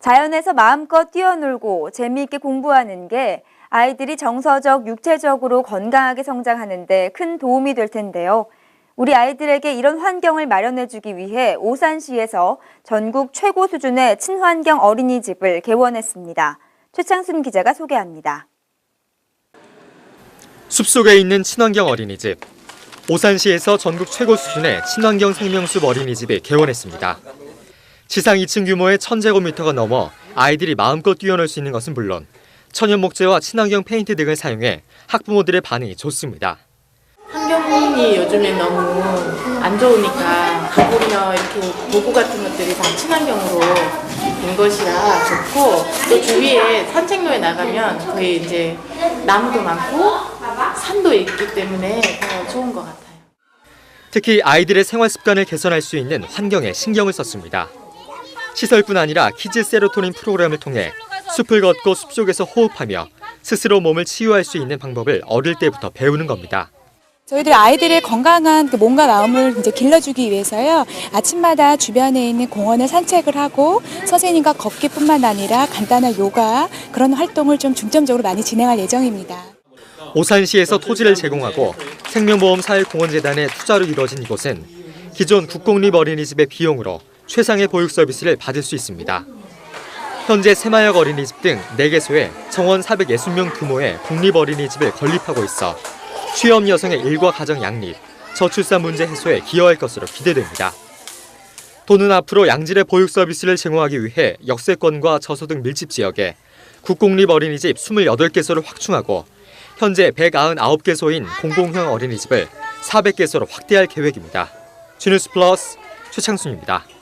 자연에서 마음껏 뛰어놀고 재미있게 공부하는 게 아이들이 정서적, 육체적으로 건강하게 성장하는데 큰 도움이 될 텐데요. 우리 아이들에게 이런 환경을 마련해주기 위해 오산시에서 전국 최고 수준의 친환경 어린이집을 개원했습니다. 최창순 기자가 소개합니다. 숲속에 있는 친환경 어린이집. 오산시에서 전국 최고 수준의 친환경 생명숲 어린이집이 개원했습니다. 지상 2층 규모의 1000제곱미터가 넘어 아이들이 마음껏 뛰어놀 수 있는 것은 물론 천연 목재와 친환경 페인트 등을 사용해 학부모들의 반응이 좋습니다. 환경이 요즘에 너무 안 좋으니까 오히려 이렇게 도구 같은 것들이 다 친환경으로 된 것이라 좋고 또 주위에 산책로에 나가면 거의 이제 나무도 많고 산도 있기 때문에 더 좋은 것 같아요. 특히 아이들의 생활 습관을 개선할 수 있는 환경에 신경을 썼습니다. 시설뿐 아니라 키즈 세로토닌 프로그램을 통해 숲을 걷고 숲속에서 호흡하며 스스로 몸을 치유할 수 있는 방법을 어릴 때부터 배우는 겁니다. 저희들 아이들의 건강한 그 몸과 마음을 이제 길러주기 위해서요. 아침마다 주변에 있는 공원을 산책을 하고 선생님과 걷기뿐만 아니라 간단한 요가 그런 활동을 좀 중점적으로 많이 진행할 예정입니다. 오산시에서 토지를 제공하고 생명보험사회공헌재단의 투자로 이루어진 이곳은 기존 국공립 어린이집의 비용으로 최상의 보육 서비스를 받을 수 있습니다. 현재 새마역 어린이집 등 4개소에 정원 460명 규모의 공립 어린이집을 건립하고 있어 취업 여성의 일과 가정 양립, 저출산 문제 해소에 기여할 것으로 기대됩니다. 도는 앞으로 양질의 보육 서비스를 제공하기 위해 역세권과 저소득 밀집 지역에 국공립 어린이집 28개소를 확충하고 현재 199개소인 공공형 어린이집을 400개소로 확대할 계획입니다. 주뉴스 플러스 최창순입니다.